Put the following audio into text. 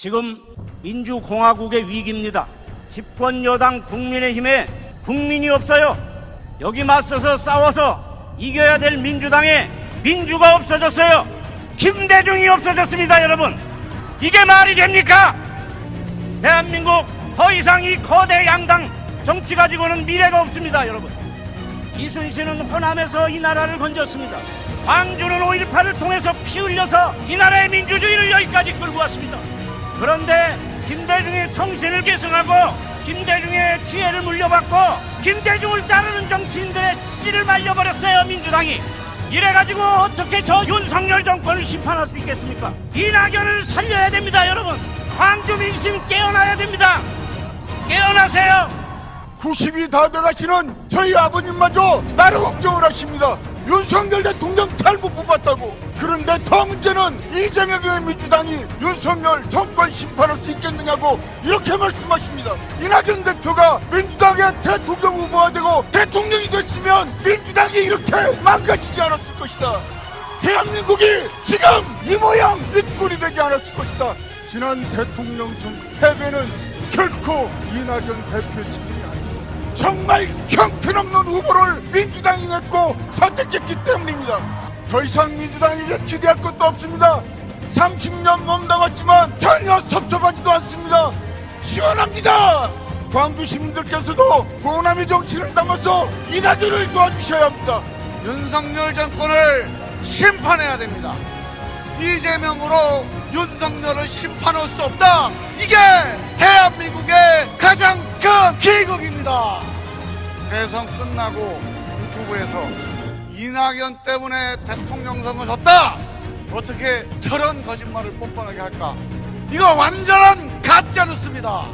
지금 민주공화국의 위기입니다. 집권 여당 국민의힘에 국민이 없어요. 여기 맞서서 싸워서 이겨야 될 민주당에 민주가 없어졌어요. 김대중이 없어졌습니다, 여러분. 이게 말이 됩니까? 대한민국 더 이상 이 거대 양당 정치 가지고는 미래가 없습니다, 여러분. 이순신은 호남에서 이 나라를 건졌습니다. 광주는 5.18을 통해서 피 흘려서 이 나라의 민주주의를 여기까지 끌고 왔습니다. 그런데 김대중의 정신을 계승하고 김대중의 지혜를 물려받고 김대중을 따르는 정치인들의 씨를 말려버렸어요 민주당이. 이래가지고 어떻게 저 윤석열 정권을 심판할 수 있겠습니까? 이낙연을 살려야 됩니다 여러분. 광주 민심 깨어나야 됩니다. 깨어나세요. 90이 다 돼가시는 저희 아버님마저 나를 걱정을 하십니다. 윤석열 대통령 잘못 뽑았다고. 더 문제는 이재명의 민주당이 윤석열 정권 심판할 수 있겠느냐고 이렇게 말씀하십니다. 이낙연 대표가 민주당의 대통령 후보가 되고 대통령이 됐으면 민주당이 이렇게 망가지지 않았을 것이다. 대한민국이 지금 이 모양 이 꼴이 되지 않았을 것이다. 지난 대통령 선거 패배는 결코 이낙연 대표의 책임이 아니다. 정말 형편없는 후보를 민주당이 냈고 선택했기 때문입니다. 더 이상 민주당에게 기대할 것도 없습니다. 30년 몸담았지만 전혀 섭섭하지도 않습니다. 시원합니다. 광주 시민들께서도 호남의 정신을 담아서 이낙연을 도와주셔야 합니다. 윤석열 정권을 심판해야 됩니다. 이재명으로 윤석열을 심판할 수 없다. 이게 대한민국의 가장 큰 비극입니다. 대선 끝나고 유튜브에서 이낙연 때문에 대통령 선거 졌다. 어떻게 저런 거짓말을 뻔뻔하게 할까? 이거 완전한 가짜 뉴스입니다.